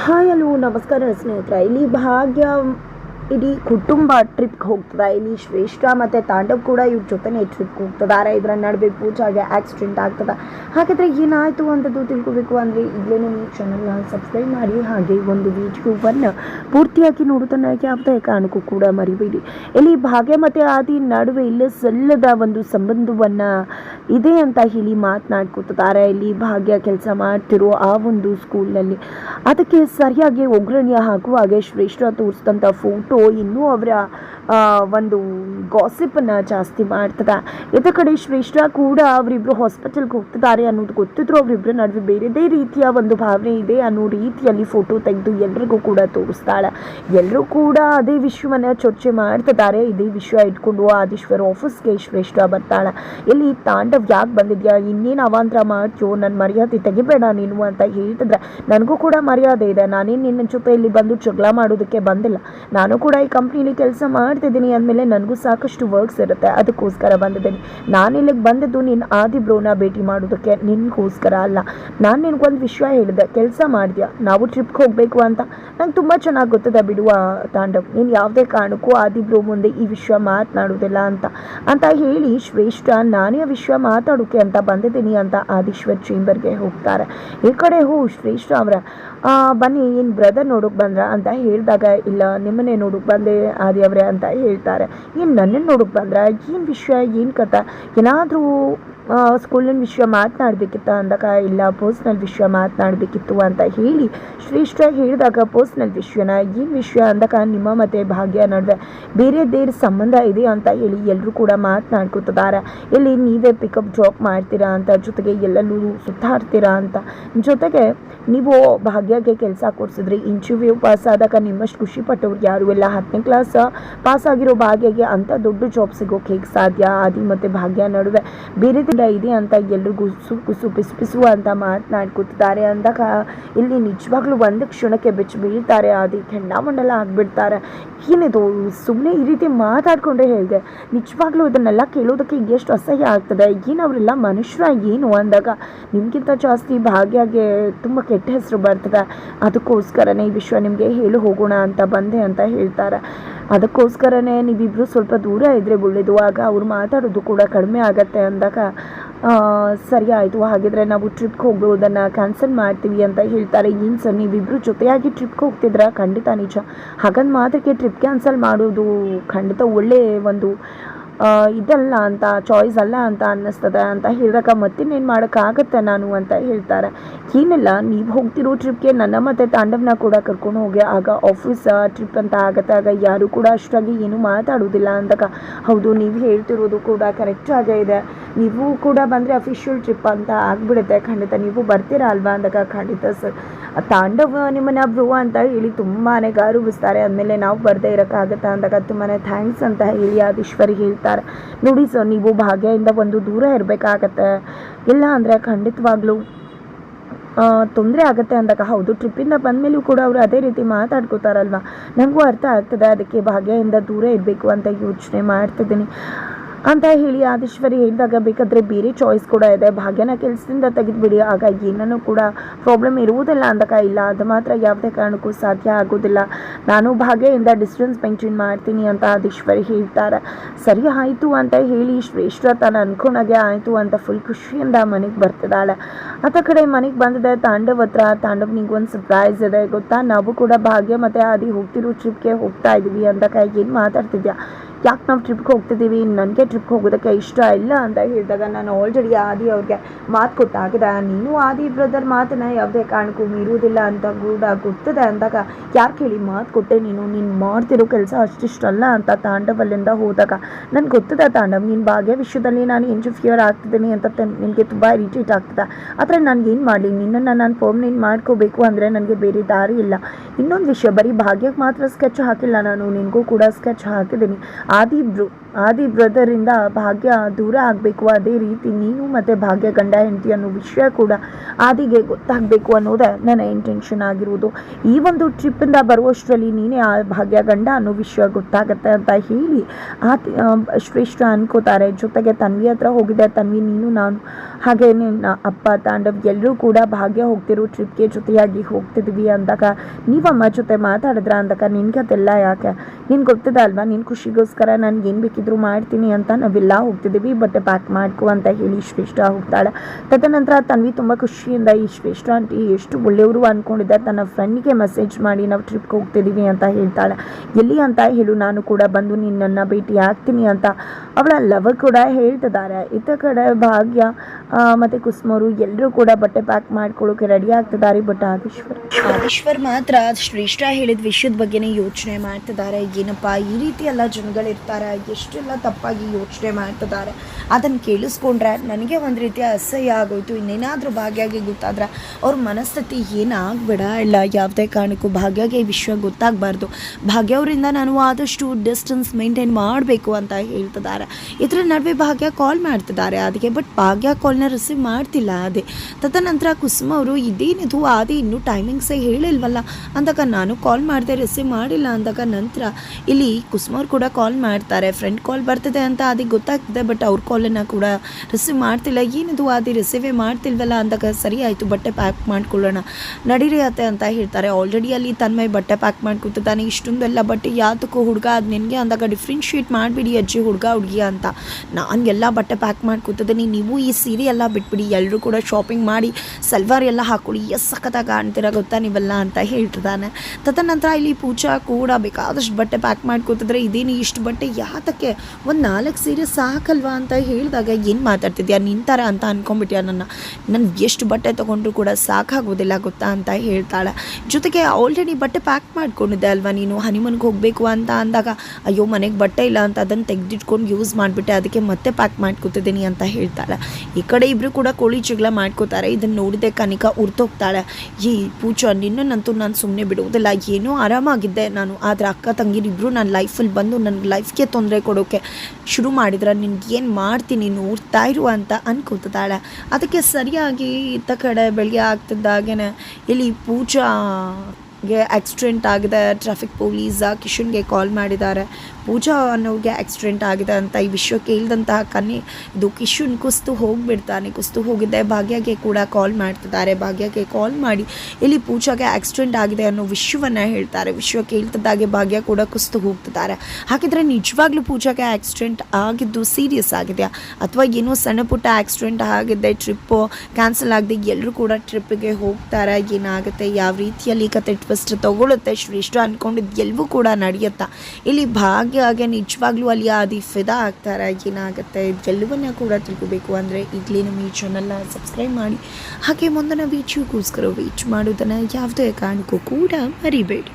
Hi hello ನಮಸ್ಕಾರ ಸ್ನೇಹಿತರೆ ಇಲ್ಲಿ ಭಾಗ್ಯ ಇಡೀ ಕುಟುಂಬ ಟ್ರಿಪ್ಗೆ ಹೋಗ್ತದ. ಇಲ್ಲಿ ಶ್ರೇಷ್ಠ ಮತ್ತು ತಾಂಡವ್ ಕೂಡ ಇವ್ರ ಜೊತೆನೇ ಟ್ರಿಪ್ಗೆ ಹೋಗ್ತದಾರೆ ಇದರ ನಡುವೆ ಪೂಜಾಗೆ ಆಕ್ಸಿಡೆಂಟ್ ಆಗ್ತದ. ಹಾಗಾದರೆ ಏನಾಯಿತು ಅಂತದ್ದು ತಿಳ್ಕೊಬೇಕು ಅಂದರೆ ಈಗಲೇ ಚಾನೆಲ್ ಚಾನಲ್ನ ಸಬ್ಸ್ಕ್ರೈಬ್ ಮಾಡಿ. ಹಾಗೆ ಒಂದು ವಿಡಿಯೋವನ್ನು ಪೂರ್ತಿಯಾಗಿ ನೋಡುತ್ತಾನೆ ಯಾವುದೇ ಕಾರಣಕ್ಕೂ ಕೂಡ ಮರಿಬೇಡಿ. ಇಲ್ಲಿ ಭಾಗ್ಯ ಮತ್ತು ಆದಿ ನಡುವೆ ಇಲ್ಲ ಸಲ್ಲದ ಒಂದು ಸಂಬಂಧವನ್ನು ಇದೆ ಅಂತ ಹೇಳಿ ಮಾತನಾಡ್ಕೊತಿದ್ದಾರೆ ಇಲ್ಲಿ ಭಾಗ್ಯ ಕೆಲಸ ಮಾಡ್ತಿರೋ ಆ ಒಂದು ಸ್ಕೂಲ್ನಲ್ಲಿ ಅದಕ್ಕೆ ಸರಿಯಾಗಿ ಒಗ್ಗರಣೆ ಹಾಕುವಾಗೆ ಶ್ರೇಷ್ಠ ತೋರಿಸಿದಂಥ ಫೋಟೋ ಇನ್ನೂ ಅವರ ಒಂದು ಗಾಸಿಪನ್ನು ಜಾಸ್ತಿ ಮಾಡ್ತದೆ. ಇದ ಕಡೆ ಶ್ರೇಷ್ಠ ಕೂಡ ಅವರಿಬ್ಬರು ಹಾಸ್ಪಿಟಲ್ಗೆ ಹೋಗ್ತಿದ್ದಾರೆ ಅನ್ನೋದು ಗೊತ್ತಿದ್ರು ಅವರಿಬ್ಬರ ನಡುವೆ ಬೇರೆದೇ ರೀತಿಯ ಒಂದು ಭಾವನೆ ಇದೆ ಅನ್ನೋ ರೀತಿಯಲ್ಲಿ ಫೋಟೋ ತೆಗೆದು ಎಲ್ರಿಗೂ ಕೂಡ ತೋರಿಸ್ತಾಳೆ. ಎಲ್ಲರೂ ಕೂಡ ಅದೇ ವಿಷಯವನ್ನು ಚರ್ಚೆ ಮಾಡ್ತಿದ್ದಾರೆ. ಇದೇ ವಿಷಯ ಇಟ್ಕೊಂಡು ಆದೀಶ್ವರ್ ಆಫೀಸ್ಗೆ ಶ್ರೇಷ್ಠ ಬರ್ತಾಳೆ. ಇಲ್ಲಿ ತಾಂಡವ್ ಯಾಕೆ ಬಂದಿದ್ಯಾ? ಇನ್ನೇನು ಅವಾಂತರ ಮಾಡ್ತೀಯೋ? ನನ್ನ ಮರ್ಯಾದೆ ತೆಗಿಬೇಡ ನೀನು ಅಂತ ಹೇಳ್ತಿದ್ರೆ ನನಗೂ ಕೂಡ ಮರ್ಯಾದೆ ಇದೆ. ನಾನೇನು ನಿನ್ನ ಜೊತೆ ಇಲ್ಲಿ ಬಂದು ಜಗಳ ಮಾಡೋದಕ್ಕೆ ಬಂದಿಲ್ಲ. ನಾನು ಕೂಡ ಈ ಕಂಪ್ನಿಲಿ ಕೆಲಸ ಮಾಡ್ತಿದ್ದೀನಿ ಅಂದಮೇಲೆ ನನಗೂ ಸಾಕಷ್ಟು ವರ್ಕ್ಸ್ ಇರುತ್ತೆ. ಅದಕ್ಕೋಸ್ಕರ ಬಂದಿದ್ದೀನಿ. ನಾನು ಇಲ್ಲಿಗೆ ಬಂದಿದ್ದು ನಿನ್ನ ಆದಿ ಬ್ರೋನ ಭೇಟಿ ಮಾಡೋದಕ್ಕೆ. ನಿನಗೋಸ್ಕರ ಅಲ್ಲ. ನಾನು ನಿನಗೊಂದು ವಿಷಯ ಹೇಳಿದೆ. ಕೆಲಸ ಮಾಡಿದ್ಯಾ ನಾವು ಟ್ರಿಪ್ಗೆ ಹೋಗಬೇಕು ಅಂತ. ನಂಗೆ ತುಂಬ ಚೆನ್ನಾಗಿ ಗೊತ್ತದೆ ಬಿಡುವ ತಾಂಡವ್. ನೀನು ಯಾವುದೇ ಕಾರಣಕ್ಕೂ ಆದಿ ಬ್ರೋ ಮುಂದೆ ಈ ವಿಷಯ ಮಾತನಾಡೋದಿಲ್ಲ ಅಂತ. ಅಂತ ಹೇಳಿ ಶ್ರೇಷ್ಠ, ನಾನೇ ವಿಷಯ ಮಾತಾಡೋಕೆ ಅಂತ ಬಂದಿದ್ದೀನಿ ಅಂತ ಆದೀಶ್ವರ್ ಚೇಂಬರ್ಗೆ ಹೋಗ್ತಾರೆ. ಈ ಕಡೆ ಹೋ ಶ್ರೇಷ್ಠ ಅವರ. ಬನ್ನಿ ಏನು ಬ್ರದರ್ ನೋಡೋಕೆ ಬಂದ್ರ? ಅಂತ ಹೇಳಿದಾಗ, ಇಲ್ಲ, ನಿಮ್ಮನ್ನೇ ನೋಡೋಕೆ ಬಂದೆ ಆದಿ ಅವರೇ ಅಂತ ಹೇಳ್ತಾರೆ. ಇನ್ನು ನನ್ನನ್ನು ನೋಡೋಕೆ ಬಂದ್ರೆ ಏನು ವಿಷಯ ಏನು ಕಥೆ? ಏನಾದರೂ ಸ್ಕೂಲಿನ ವಿಷಯ ಮಾತನಾಡಬೇಕಿತ್ತ ಅಂದಾಗ, ಇಲ್ಲ ಪರ್ಸ್ನಲ್ ವಿಷಯ ಮಾತನಾಡಬೇಕಿತ್ತು ಅಂತ ಹೇಳಿ ಶ್ರೇಷ್ಠ ಹೇಳಿದಾಗ ಪರ್ಸ್ನಲ್ ವಿಷಯನ ಏನು ವಿಷಯ ಅಂದಾಗ ನಿಮ್ಮ ಮತ್ತು ಭಾಗ್ಯ ನಡುವೆ ಬೇರೆ ಬೇರೆ ಸಂಬಂಧ ಇದೆ ಅಂತ ಹೇಳಿ ಎಲ್ಲರೂ ಕೂಡ ಮಾತನಾಡ್ಕೊತಿದ್ದಾರೆ ಇಲ್ಲಿ ನೀವೇ ಪಿಕಪ್ ಡ್ರಾಪ್ ಮಾಡ್ತೀರಾ ಅಂತ, ಜೊತೆಗೆ ಎಲ್ಲೆಲ್ಲೂ ಸುತ್ತಾಡ್ತೀರಾ ಅಂತ. ಜೊತೆಗೆ ನೀವು ಭಾಗ್ಯಗೆ ಕೆಲಸ ಕೊಡಿಸಿದ್ರಿ ಇಂಟರ್ವ್ಯೂ ಪಾಸ್ ಆದಾಗ ನಿಮ್ಮಷ್ಟು ಖುಷಿ ಯಾರು? ಎಲ್ಲ ಹತ್ತನೇ ಕ್ಲಾಸ್ ಪಾಸ್ ಆಗಿರೋ ಭಾಗ್ಯಗೆ ಅಂಥ ದೊಡ್ಡ ಜಾಬ್ ಸಿಗೋಕೆ ಹೇಗೆ ಸಾಧ್ಯ? ಆದಿ ಮತ್ತು ಭಾಗ್ಯ ನಡುವೆ ಬೇರೆ ಇದೆ ಅಂತ ಎಲ್ಲರೂ ಗುಸು ಗುಸು ಪಿಸು ಪಿಸು ಅಂತ ಮಾತನಾಡ್ಕೊತಿದ್ದಾರೆ ಅಂದಾಗ ಇಲ್ಲಿ ನಿಜವಾಗ್ಲೂ ಒಂದು ಕ್ಷಣಕ್ಕೆ ಬೆಚ್ಚ ಬೀಳ್ತಾರೆ. ಆದಿ ಮಂಡಲ ಆಗಿಬಿಡ್ತಾರೆ. ಏನಿದು? ಸುಮ್ಮನೆ ಈ ರೀತಿ ಮಾತಾಡಿಕೊಂಡೇ ಹೇಳಿದೆ ನಿಜವಾಗ್ಲೂ ಇದನ್ನೆಲ್ಲ ಕೇಳೋದಕ್ಕೆ ಎಷ್ಟು ಅಸಹ್ಯ ಆಗ್ತದೆ. ಏನು ಅವರೆಲ್ಲ ಮನುಷ್ಯರ ಏನು ಅಂದಾಗ ನಿಮಗಿಂತ ಜಾಸ್ತಿ ಭಾಗ್ಯಗೆ ತುಂಬ ಕೆಟ್ಟ ಹೆಸರು ಬರ್ತದೆ. ಅದಕ್ಕೋಸ್ಕರನೇ ಈ ವಿಷಯ ನಿಮಗೆ ಹೇಳಿ ಹೋಗೋಣ ಅಂತ ಬಂದೆ ಅಂತ ಹೇಳ್ತಾರೆ. ಅದಕ್ಕೋಸ್ಕರನೇ ನೀವಿಬ್ಬರು ಸ್ವಲ್ಪ ದೂರ ಇದ್ದರೆ ಒಳ್ಳೆಯದು ಆಗ ಅವ್ರು ಮಾತಾಡೋದು ಕೂಡ ಕಡಿಮೆ ಆಗತ್ತೆ ಅಂದಾಗ ಸರಿ ಆಯಿತು, ಹಾಗಿದ್ರೆ ನಾವು ಟ್ರಿಪ್ಗೆ ಹೋಗ್ಬೋದನ್ನು ಕ್ಯಾನ್ಸಲ್ ಮಾಡ್ತೀವಿ ಅಂತ ಹೇಳ್ತಾರೆ. ಏನು ಸರ್ ನೀವಿಬ್ಬರು ಜೊತೆಯಾಗಿ ಟ್ರಿಪ್ಗೆ ಹೋಗ್ತಿದ್ರ ಖಂಡಿತ ನಿಜ. ಹಾಗಂದು ಮಾತ್ರಕ್ಕೆ ಟ್ರಿಪ್ ಕ್ಯಾನ್ಸಲ್ ಮಾಡೋದು ಖಂಡಿತ ಒಳ್ಳೆಯ ಒಂದು ಇದಲ್ಲ ಅಂತ ಚಾಯ್ಸ್ ಅಲ್ಲ ಅಂತ ಅನ್ನಿಸ್ತದೆ ಅಂತ ಹೇಳಿದಾಗ ಮತ್ತಿನ್ನೇನು ಮಾಡೋಕ್ಕಾಗತ್ತೆ ನಾನು ಅಂತ ಹೇಳ್ತಾರೆ. ಏನಿಲ್ಲ, ನೀವು ಹೋಗ್ತಿರೋ ಟ್ರಿಪ್ಗೆ ನನ್ನ ಮತ್ತು ತಾಂಡವನ ಕೂಡ ಕರ್ಕೊಂಡು ಹೋಗಿ, ಆಗ ಆಫೀಸ್ ಟ್ರಿಪ್ ಅಂತ ಆಗತ್ತೆ, ಆಗ ಯಾರು ಕೂಡ ಅಷ್ಟಾಗಿ ಏನು ಮಾತಾಡೋದಿಲ್ಲ ಅಂದಾಗ. ಹೌದು, ನೀವು ಹೇಳ್ತಿರೋದು ಕೂಡ ಕರೆಕ್ಟಾಗೇ ಇದೆ. ನೀವು ಕೂಡ ಬಂದರೆ ಅಫಿಷಿಯಲ್ ಟ್ರಿಪ್ ಅಂತ ಆಗಿಬಿಡುತ್ತೆ. ಖಂಡಿತ ನೀವು ಬರ್ತೀರಾ ಅಲ್ವಾ ಅಂದಾಗ, ಖಂಡಿತ ಸರ್. ತಾಂಡವ ನಿಮ್ಮನ್ನ ಬ್ರೂ ಅಂತ ಹೇಳಿ ತುಂಬಾ ಗೌರವಿಸ್ತಾರೆ ಆದಮೇಲೆ ನಾವು ಬರದೇ ಇರೋಕ್ಕಾಗತ್ತಾ ಅಂದಾಗ ತುಂಬಾ ಥ್ಯಾಂಕ್ಸ್ ಅಂತ ಹೇಳಿ ಆದೀಶ್ವರಿ ಹೇಳ್ತಾರೆ ನೋಡಿ ಸರ್, ನೀವು ಭಾಗ್ಯದಿಂದ ಒಂದು ದೂರ ಇರಬೇಕಾಗತ್ತೆ. ಇಲ್ಲ ಅಂದರೆ ಖಂಡಿತವಾಗ್ಲೂ ತೊಂದರೆ ಆಗುತ್ತೆ ಅಂದಾಗ ಹೌದು, ಟ್ರಿಪ್ಪಿಂದ ಬಂದಮೇಲೂ ಕೂಡ ಅವರು ಅದೇ ರೀತಿ ಮಾತಾಡ್ಕೋತಾರಲ್ವ? ನನಗೂ ಅರ್ಥ ಆಗ್ತದೆ, ಅದಕ್ಕೆ ಭಾಗ್ಯದಿಂದ ದೂರ ಇರಬೇಕು ಅಂತ ಯೋಚನೆ ಮಾಡ್ತಿದ್ದೀನಿ. ಅಂತ ಹೇಳಿ ಆದೀಶ್ವರಿ ಹೇಳಿದಾಗ ಬೇಕಾದರೆ ಬೇರೆ ಚಾಯ್ಸ್ ಕೂಡ ಇದೆ. ಭಾಗ್ಯನ ಕೆಲಸದಿಂದ ತೆಗೆದುಬಿಡಿ. ಆಗ ಏನನ್ನು ಕೂಡ ಪ್ರಾಬ್ಲಮ್ ಇರುವುದಿಲ್ಲ ಅಂದಾಗ ಇಲ್ಲ. ಅದು ಮಾತ್ರ ಯಾವುದೇ ಕಾರಣಕ್ಕೂ ಸಾಧ್ಯ ಆಗೋದಿಲ್ಲ. ನಾನು ಭಾಗ್ಯದಿಂದ ಡಿಸ್ಟೆನ್ಸ್ ಮೇಂಟೈನ್ ಮಾಡ್ತೀನಿ ಅಂತ ಆದೀಶ್ವರಿ ಹೇಳ್ತಾರೆ. ಸರಿ ಆಯಿತು ಅಂತ ಹೇಳಿ ಶ್ರೇಷ್ಠ ತಾನು ಅನ್ಕೊಂಡಾಗೆ ಆಯಿತು ಅಂತ ಫುಲ್ ಖುಷಿಯಿಂದ ಮನೆಗೆ ಬರ್ತಿದ್ದಾಳೆ. ಆತ ಕಡೆ ಮನೆಗೆ ಬಂದಿದೆ. ತಾಂಡವ್ ಹತ್ರ ತಾಂಡವ್ ನಿಂಗೆ ಒಂದು ಸರ್ಪ್ರೈಸ್ ಇದೆ. ಗೊತ್ತಾ? ನಾವು ಕೂಡ ಭಾಗ್ಯ ಮತ್ತು ಆದಿ ಹೋಗ್ತಿರೋ ಟ್ರಿಪ್ಗೆ ಹೋಗ್ತಾ ಇದ್ದೀವಿ ಅಂದಾಗ ಏನು ಮಾತಾಡ್ತಿದ್ಯಾ? ಯಾಕೆ ನಾವು ಟ್ರಿಪ್ಗೆ ಹೋಗ್ತಿದ್ದೀವಿ? ನನಗೆ ಟ್ರಿಪ್ಗೆ ಹೋಗೋದಕ್ಕೆ ಇಷ್ಟ ಇಲ್ಲ ಅಂತ ಹೇಳಿದಾಗ ನಾನು ಆಲ್ರೆಡಿ ಆದಿ ಅವ್ರಿಗೆ ಮಾತು ಕೊಟ್ಟಾಗಿದೆ ನೀನು ಆದಿ ಬ್ರದರ್ ಮಾತನ್ನ ಯಾವುದೇ ಕಾರಣಕ್ಕೂ ಮೀರುವುದಿಲ್ಲ ಅಂತ ಕೂಡ ಗೊತ್ತದೆ ಅಂದಾಗ, ಯಾರು ಕೇಳಿ ಮಾತು ಕೊಟ್ಟೆ ನೀನು? ನೀನು ಮಾಡ್ತಿರೋ ಕೆಲಸ ಅಷ್ಟಿಷ್ಟಲ್ಲ ಅಂತ ತಾಂಡವಲ್ಲಿಂದ ಹೋದಾಗ. ನನಗೆ ಗೊತ್ತದೆ ತಾಂಡವ್, ನೀನು ಭಾಗ್ಯ ವಿಷಯದಲ್ಲಿ ನಾನು ಇಂಟರ್ಫಿಯರ್ ಆಗ್ತಿದ್ದೀನಿ ಅಂತ ನಿನಗೆ ತುಂಬ ಇರಿಟೇಟ್ ಆಗ್ತದೆ. ಆದರೆ ಏನು ಮಾಡಲಿ? ನಿನ್ನನ್ನು ನಾನು ಪರ್ಮನೆಂಟ್ ಮಾಡ್ಕೋಬೇಕು ಅಂದರೆ ನನಗೆ ಬೇರೆ ದಾರಿ ಇಲ್ಲ. ಇನ್ನೊಂದು ವಿಷಯ, ಬರೀ ಭಾಗ್ಯಕ್ಕೆ ಮಾತ್ರ ಸ್ಕೆಚ್ ಹಾಕಿಲ್ಲ ನಾನು. ನಿನಗೂ ಕೂಡ ಸ್ಕೆಚ್ ಹಾಕಿದ್ದೀನಿ. ಆದಿ ಬ್ರೋ ಆದಿ ಬ್ರದರಿಂದ ಭಾಗ್ಯ ದೂರ ಆಗಬೇಕು. ಅದೇ ರೀತಿ ನೀನು ಮತ್ತು ಭಾಗ್ಯ ಗಂಡ ಹೆಂಡತಿ ಅನ್ನೋ ವಿಷಯ ಕೂಡ ಆದಿಗೆ ಗೊತ್ತಾಗಬೇಕು ಅನ್ನೋದೇ ನನ್ನ ಇಂಟೆನ್ಷನ್ ಆಗಿರುವುದು ಈ ಒಂದು ಟ್ರಿಪ್ಪಿಂದ ಬರುವಷ್ಟರಲ್ಲಿ ನೀನೇ ಆ ಭಾಗ್ಯ ಗಂಡ ಅನ್ನೋ ವಿಷಯ ಗೊತ್ತಾಗತ್ತೆ ಅಂತ ಹೇಳಿ ಆ, ಶ್ರೇಷ್ಠ ಅನ್ಕೋತಾರೆ. ಜೊತೆಗೆ ತನ್ವಿ ಹತ್ರ ಹೋಗಿದ್ದೆ ತನ್ವಿ, ನೀನು, ನಾನು, ಹಾಗೆ ನಿನ್ನ ಅಪ್ಪ, ತಾಂಡವ್ ಎಲ್ಲರೂ ಕೂಡ ಭಾಗ್ಯ ಹೋಗ್ತಿರೋ ಟ್ರಿಪ್ಗೆ ಜೊತೆಯಾಗಿ ಹೋಗ್ತಿದ್ವಿ ಅಂದಾಗ ನೀವಮ್ಮ ಜೊತೆ ಮಾತಾಡಿದ್ರ ಅಂದಾಗ ನಿನ್ಗೆ ಅದೆಲ್ಲ ಯಾಕೆ? ನಿನ್ಗೆ ಗೊತ್ತಿದೆ ಅಲ್ವಾ? ನಿನ್ನ ಖುಷಿಗೋಸ್ಕರ ನನ್ಗೆ ಏನು ಬೇಕಿದ್ರು ಮಾಡ್ತೀನಿ ಅಂತ ನಾವೆಲ್ಲ ಹೋಗ್ತಿದ್ದೀವಿ ಬಟ್ ಪ್ಯಾಕ್ ಮಾಡ್ಕೊ ಅಂತ ಹೇಳಿ ಶ್ರೇಷ್ಠ ಹೋಗ್ತಾಳೆ. ತದನಂತರ ತನ್ವಿ ತುಂಬ ಖುಷಿಯಿಂದ, ಈ ಶ್ರೇಷ್ಠ ಆಂಟಿ ಎಷ್ಟು ಒಳ್ಳೆಯವರು ಅಂದ್ಕೊಂಡಿದ್ದೆ ತನ್ನ ಫ್ರೆಂಡ್ಗೆ ಮೆಸೇಜ್ ಮಾಡಿ ನಾವು ಟ್ರಿಪ್ಗೆ ಹೋಗ್ತಿದ್ದೀವಿ ಅಂತ ಹೇಳ್ತಾಳೆ. ಎಲ್ಲಿ ಅಂತ ಹೇಳು, ನಾನು ಕೂಡ ಬಂದು ನಿನ್ನನ್ನು ಭೇಟಿ ಆಗ್ತೀನಿ ಅಂತ ಅವಳ ಲವ್ ಕೂಡ ಹೇಳ್ತಿದ್ದಾರೆ. ಇತ್ತ ಕಡೆ ಭಾಗ್ಯ ಮತ್ತೆ ಕುಸುಮರು ಎಲ್ಲರೂ ಕೂಡ ಬಟ್ಟೆ ಪ್ಯಾಕ್ ಮಾಡ್ಕೊಳ್ಳೋಕೆ ರೆಡಿ ಆಗ್ತಿದ್ದಾರೆ. ಬಟ್ ಆದೀಶ್ವರ್. ಆದೀಶ್ವರ್ ಮಾತ್ರ ಶ್ರೇಷ್ಠ ಹೇಳಿದ ವಿಷಯದ ಬಗ್ಗೆನೇ ಯೋಚನೆ ಮಾಡ್ತಿದ್ದಾರೆ. ಏನಪ್ಪ, ಈ ರೀತಿ ಎಲ್ಲ ಜನಗಳಿರ್ತಾರೆ ಎಷ್ಟೆಲ್ಲ ತಪ್ಪಾಗಿ ಯೋಚನೆ ಮಾಡ್ತಿದ್ದಾರೆ. ಅದನ್ನು ಕೇಳಿಸ್ಕೊಂಡ್ರೆ ನನಗೆ ಒಂದು ರೀತಿಯ ಅಸಹ್ಯ ಆಗೋಯ್ತು. ಇನ್ನೇನಾದರೂ ಭಾಗ್ಯಗೆ ಗೊತ್ತಾದ್ರೆ ಅವ್ರ ಮನಸ್ಥಿತಿ ಏನಾಗ್ಬೇಡ ಇಲ್ಲ, ಯಾವುದೇ ಕಾರಣಕ್ಕೂ ಭಾಗ್ಯಾಗೆ ಈ ವಿಷಯ ಗೊತ್ತಾಗಬಾರ್ದು. ಭಾಗ್ಯವರಿಂದ ನಾನು ಆದಷ್ಟು ಡಿಸ್ಟೆನ್ಸ್ ಮೇಂಟೈನ್ ಮಾಡಬೇಕು ಅಂತ ಹೇಳ್ತಿದ್ದಾರೆ. ಇದರ ನಡುವೆ ಭಾಗ್ಯ ಕಾಲ್ ಮಾಡ್ತಿದ್ದಾರೆ. ಅದಕ್ಕೆ ಬಟ್ ಭಾಗ್ಯ ಕಾಲ್ನ ರಿಸೀವ್ ಮಾಡ್ತಿಲ್ಲ ಅದೇ. ತದನಂತರ ಕುಸುಮ ಅವರು, ಇದೇನಿದು? ಆದಿ ಇನ್ನೂ ಟೈಮಿಂಗ್ಸೇ ಹೇಳಿಲ್ವಲ್ಲ? ಅಂದಾಗ, ನಾನು ಕಾಲ್ ಮಾಡಿದೆ ರಿಸೀವ್ ಮಾಡಿಲ್ಲ. ಅಂದಾಗ, ನಂತರ, ಇಲ್ಲಿ ಕುಸುಮ ಅವ್ರು ಕೂಡ ಕಾಲ್ ಮಾಡ್ತಾರೆ. ಫ್ರೆಂಡ್ ಕಾಲ್ ಬರ್ತದೆ ಅಂತ ಅದೇ ಗೊತ್ತಾಗ್ತದೆ ಬಟ್ ಅವ್ರ ಕಾಲನ್ನು ಕೂಡ ರಿಸೀವ್ ಮಾಡ್ತಿಲ್ಲ. ಏನಿದು? ಆದಿ ರಿಸೀವೇ ಮಾಡ್ತಿಲ್ವಲ್ಲ? ಅಂದಾಗ, ಸರಿ ಆಯಿತು, ಬಟ್ಟೆ ಪ್ಯಾಕ್ ಮಾಡ್ಕೊಳ್ಳೋಣ. ನಡೀರಿ ಅತ್ತೆ ಅಂತ ಹೇಳ್ತಾರೆ. ಆಲ್ರೆಡಿ ಅಲ್ಲಿ ತನ್ಮಯ್ ಬಟ್ಟೆ ಪ್ಯಾಕ್ ಮಾಡ್ಕೊತಾನೆ ಇಷ್ಟೊಂದೆಲ್ಲ ಬಟ್ಟೆ ಯಾತಕ್ಕೂ ಹುಡುಗ ಅದು ನಿನಗೆ? ಅಂದಾಗ ಡಿಫ್ರೆನ್ಶಿಯೇಟ್ ಮಾಡಿಬಿಡಿ ಅಜ್ಜಿ, ಹುಡುಗ, ಹುಡುಗಿ ಅಂತ. ನಾನು ಎಲ್ಲ ಬಟ್ಟೆ ಪ್ಯಾಕ್ ಮಾಡ್ಕೊತಿದ್ದೀನಿ ನೀವು ಈ ಸೀರೆ ಎಲ್ಲ ಬಿಟ್ಬಿಡಿ ಎಲ್ಲರೂ ಕೂಡ ಶಾಪಿಂಗ್ ಮಾಡಿ, ಸಲ್ವಾರ್ ಎಲ್ಲ ಹಾಕೊಳ್ಳಿ ಎಸ್ ಸಖತ್ತಾಗಿ ಕಾಣ್ತೀರ ಗೊತ್ತಾ ನೀವೆಲ್ಲ ಅಂತ ಹೇಳ್ತಿದ್ದಾನೆ. ತದನಂತರ ಇಲ್ಲಿ ಪೂಜಾ ಕೂಡ ಬೇಕಾದಷ್ಟು ಬಟ್ಟೆ ಪ್ಯಾಕ್ ಮಾಡ್ಕೊತಿದ್ರೆ ಇದೇನು ಇಷ್ಟು ಬಟ್ಟೆ? ಯಾತಕ್ಕೆ? ಒಂದು ನಾಲ್ಕು ಸೀರೆ ಸಾಕಲ್ವಾ ಅಂತ ಹೇಳಿದಾಗ ಏನು ಮಾತಾಡ್ತಿದ್ಯಾ? ನಿಂತಾರ ಅಂತ ಅನ್ಕೊಂಬಿಟ್ಯಾ ನನ್ನ. ನನ್ಗೆ ಎಷ್ಟು ಬಟ್ಟೆ ತೊಗೊಂಡ್ರು ಕೂಡ ಸಾಕಾಗೋದಿಲ್ಲ ಗೊತ್ತಾ ಅಂತ ಹೇಳ್ತಾಳೆ. ಜೊತೆಗೆ ಆಲ್ರೆಡಿ ಬಟ್ಟೆ ಪ್ಯಾಕ್ ಮಾಡ್ಕೊಂಡಿದ್ದೆ ಅಲ್ವಾ ನೀನು? ಹನಿಮನ್ಗೆ ಹೋಗಬೇಕು ಅಂತ ಅಂದಾಗ, ಅಯ್ಯೋ ಮನೆಗೆ ಬಟ್ಟೆ ಇಲ್ಲ ಅಂತ ಅದನ್ನು ತೆಗೆದಿಟ್ಕೊಂಡು ಯೂಸ್ ಮಾಡಿಬಿಟ್ಟೆ, ಅದಕ್ಕೆ ಮತ್ತೆ ಪ್ಯಾಕ್ ಮಾಡ್ಕೊತಿದ್ದೀನಿ ಅಂತ ಹೇಳ್ತಾಳೆ. ಈ ಇಬ್ಬರು ಕೂಡ ಕೋಳಿ ಜಗಳ ಮಾಡ್ಕೋತಾರೆ. ಇದನ್ನು ನೋಡಿದೆ ಕನಿಕಾ ಉರ್ತೋಗ್ತಾಳೆ ಈ ಪೂಜಾ, ನಿನ್ನನ್ನಂತೂ ನಾನು ಸುಮ್ಮನೆ ಬಿಡುವುದಿಲ್ಲ. ಏನೂ ಆರಾಮಾಗಿದ್ದೆ ನಾನು. ಆದರೆ ಅಕ್ಕ ತಂಗಿರಿಬ್ಬರು ನನ್ನ ಲೈಫಲ್ಲಿ ಬಂದು ನನ್ನ ಲೈಫ್ಗೆ ತೊಂದರೆ ಕೊಡೋಕ್ಕೆ ಶುರು ಮಾಡಿದ್ರೆ. ನಿನ್ಗೆ ಏನು ಮಾಡ್ತೀನಿ, ನೋಡ್ತಾ ಇರು ಅಂತ ಅನ್ಕೋತಾಳೆ ಅದಕ್ಕೆ ಸರಿಯಾಗಿ ಇತ್ತ ಕಡೆ ಬೆಳಗ್ಗೆ ಆಗ್ತಿದ್ದಾಗೇನೆ ಇಲ್ಲಿ ಪೂಜಾಗೆ ಆಕ್ಸಿಡೆಂಟ್ ಆಗಿದೆ ಟ್ರಾಫಿಕ್ ಪೊಲೀಸ ಕಿಶನ್ಗೆ ಕಾಲ್ ಮಾಡಿದ್ದಾರೆ. ಪೂಜಾ ಅನ್ನೋರಿಗೆ ಆಕ್ಸಿಡೆಂಟ್ ಆಗಿದೆ ಅಂತ ಈ ವಿಷಯ ಕೇಳಿದಂತಹ ಕನ್ನಿ ಇದು ಕಿಶನ್ ಕುಸ್ತು ಹೋಗಿಬಿಡ್ತಾನೆ. ಕುಸ್ತು ಹೋಗಿದ್ದೆ, ಭಾಗ್ಯಗೆ ಕೂಡ ಕಾಲ್ ಮಾಡ್ತಿದ್ದಾರೆ. ಭಾಗ್ಯಕ್ಕೆ ಕಾಲ್ ಮಾಡಿ ಇಲ್ಲಿ ಪೂಜಾಗೆ ಆಕ್ಸಿಡೆಂಟ್ ಆಗಿದೆ ಅನ್ನೋ ವಿಷಯವನ್ನು ಹೇಳ್ತಾರೆ. ವಿಷಯ ಕೇಳ್ತಿದ್ದಾಗೆ ಭಾಗ್ಯ ಕೂಡ ಕುಸ್ತು ಹೋಗ್ತಿದ್ದಾರೆ. ಹಾಗಿದ್ರೆ ನಿಜವಾಗ್ಲೂ ಪೂಜಾಗೆ ಆಕ್ಸಿಡೆಂಟ್ ಆಗಿದ್ದು ಸೀರಿಯಸ್ ಆಗಿದೆಯಾ? ಅಥವಾ ಏನೋ ಸಣ್ಣ ಪುಟ್ಟ ಆಕ್ಸಿಡೆಂಟ್ ಆಗಿದೆ ಟ್ರಿಪ್ಪು ಕ್ಯಾನ್ಸಲ್ ಆಗಿದೆ ಎಲ್ಲರೂ ಕೂಡ ಟ್ರಿಪ್ಪಿಗೆ ಹೋಗ್ತಾರೆ, ಏನಾಗುತ್ತೆ, ಯಾವ ರೀತಿಯಲ್ಲಿ ಕತೆ ಟ್ವಿಸ್ಟ್ ತಗೊಳ್ಳುತ್ತೆ. ಶ್ರೇಷ್ಠ ಅಂದ್ಕೊಂಡಿದ್ದು ಎಲ್ಲವೂ ಕೂಡ ನಡೆಯುತ್ತಾ? ಇಲ್ಲಿ ಭಾಗ್ಯ ಹಾಗೆ ನಿಜವಾಗ್ಲೂ ಅಲ್ಲಿ ಆದಿ ಫಿದಾ ಆಗ್ತಾರೆ? ಏನಾಗುತ್ತೆ? ಎಲ್ಲವನ್ನ ಕೂಡ ತಿಳ್ಕೋಬೇಕು. ಅಂದರೆ ಈಗಲೇ ನಮ್ಮ ಈ ಚಾನಲ್ನ ಸಬ್ಸ್ಕ್ರೈಬ್ ಮಾಡಿ. ಹಾಗೆ ಮುಂದಿನ ವೀಡಿಯೋಗೋಸ್ಕರ ವೀಚ್ ಮಾಡೋದನ್ನು ಯಾವುದೇ ಕಾರಣಕ್ಕೂ ಕೂಡ ಮರಿಬೇಡಿ.